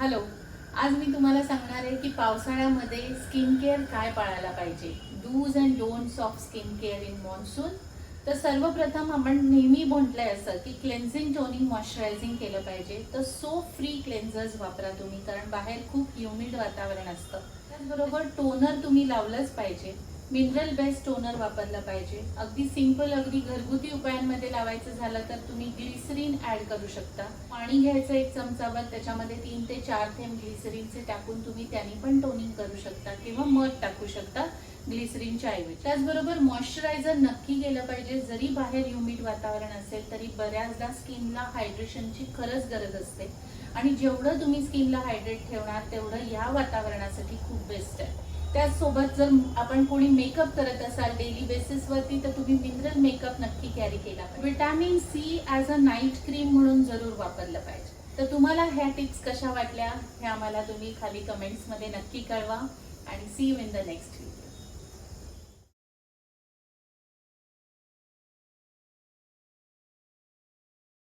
Hello आज मी तुम्हाला सांगणार आहे की पावसाळ्यामध्ये स्किन केअर काय पाळायला पाहिजे. Dos and don'ts of skin care in monsoon तर सर्वप्रथम आपण नेहमी म्हटलंय असं की क्लेन्झिंग टोनिंग मॉइश्चरायझिंग केलं पाहिजे. तर सो फ्री क्लेन्झर्स वापरा तुम्ही कारण बाहेर खूप ह्युमिड वातावरण असतं. त्याचबरोबर टोनर तुम्ही लावलंच पाहिजे. मिनरल बेस्ड टोनर वापरला पाहिजे. अगदी सिंपल अगदी घरगुती उपायांमध्ये लावायचं झालं तर तुम्ही ग्लिसरीन ऍड करू शकता. पाणी घ्यायचं एक चमचाभर त्याच्यामध्ये तीन ते चार थेंब ग्लिसरीनचे टाकून तुम्ही त्यांनी पण टोनिंग करू शकता किंवा मध टाकू शकता ग्लिसरीनच्या ऐवजी. त्याचबरोबर मॉइश्चरायझर नक्की केलं पाहिजे. जरी बाहेर ह्युमिड वातावरण असेल तरी बऱ्याचदा स्किनला हायड्रेशनची खरंच गरज असते. आणि जेवढं तुम्ही स्किनला हायड्रेट ठेवणार तेवढं या वातावरणासाठी खूप बेस्ट आहे. त्याचसोबत जर आपण कोणी मेकअप करत असाल डेली बेसिसवरती तर तुम्ही मिनरल मेकअप नक्की कॅरी केला पाहिजे. Vitamin C as a night cream म्हणून जरूर वापरलं पाहिजे. तर तुम्हाला ह्या टिप्स कशा वाटल्या हे आम्हाला तुम्ही खाली कमेंट्समध्ये नक्की कळवा. आणि see you in the next video